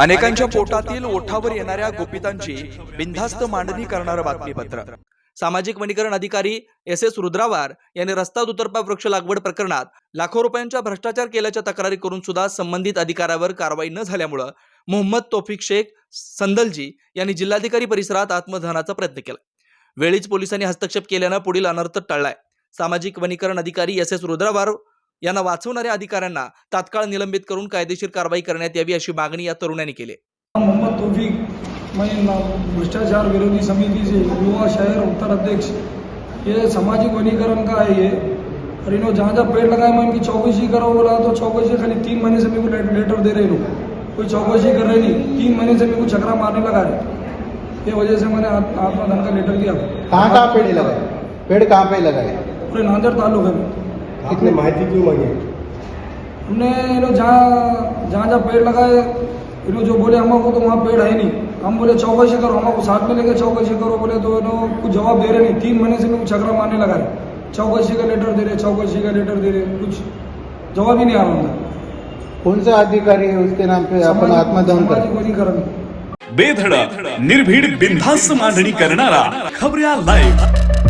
अनेकांच्या पोटातील ओठावर येणाऱ्या गोपितांची बिनधास्त मांडणी करणारं बातमीपत्र. सामाजिक वनीकरण अधिकारी एस एस रुद्रावार यांनी रस्ता दुतर्फा वृक्ष लागवड प्रकरणात लाखो रुपयांचा भ्रष्टाचार केल्याच्या तक्रारी करून सुद्धा संबंधित अधिकाऱ्यावर कारवाई न झाल्यामुळं मोहम्मद तोफिक शेख संदलजी यांनी जिल्हाधिकारी परिसरात आत्मदहनाचा प्रयत्न केला. वेळीच पोलिसांनी हस्तक्षेप केल्यानं पुढील अनर्थ टळलाय. सामाजिक वनीकरण अधिकारी एस एस रुद्रावार यांना वाचवणाऱ्या अधिकाऱ्यांना तात्काळ निलंबित करून कायदेशीर कारवाई करण्यात यावी अशी मागणी या तरुणांनी केली. मोहम्मद तौफीक मैं ना- भ्रष्टाचार विरोधी समिति से युवा शहर उत्तर अध्यक्ष. ये सामाजिक वनीकरण का है? ये और इन्होंने जहाँ जहाँ पेड़ लगाए मैं इनकी चौकसी करो बोला तो चौकसी खाली तीन महीने से मेरे को लेट- लेटर दे रहे लोग. कोई चौकसी कर रहे नहीं तीन महीने से मेरे को चक्रा मारने लगा है ये वजह से मैंने आत- आत्मदान का लेटर दिया. कहाँ कहाँ पेड़ लगाए? पेड़ कहाँ पे लगाए? पूरे नांदेड़ ताल्लुके में कितने माहिती क्यों मांगी? हमने जहाँ जहाँ जहाँ पेड़ लगाए जो बोले हमको तो वहाँ पेड़ है नहीं। हम बोले चौकसी करो हमको साथ में लेके चौकसी करो। बोले तो कुछ जवाब दे रहे नहीं। तीन महीने से को छकरा मारने लगा है चौकसी का लेटर दे रहे चौकसी का लेटर दे रहे कुछ जवाब ही नहीं आ रहा उनका। कौन सा अधिकारी है उसके नाम पे अपन सामाजिक- आत्मदहन कर? बेधडक निर्भीड बिनधास्त मांडणी करणारा खबऱ्या लाईव्ह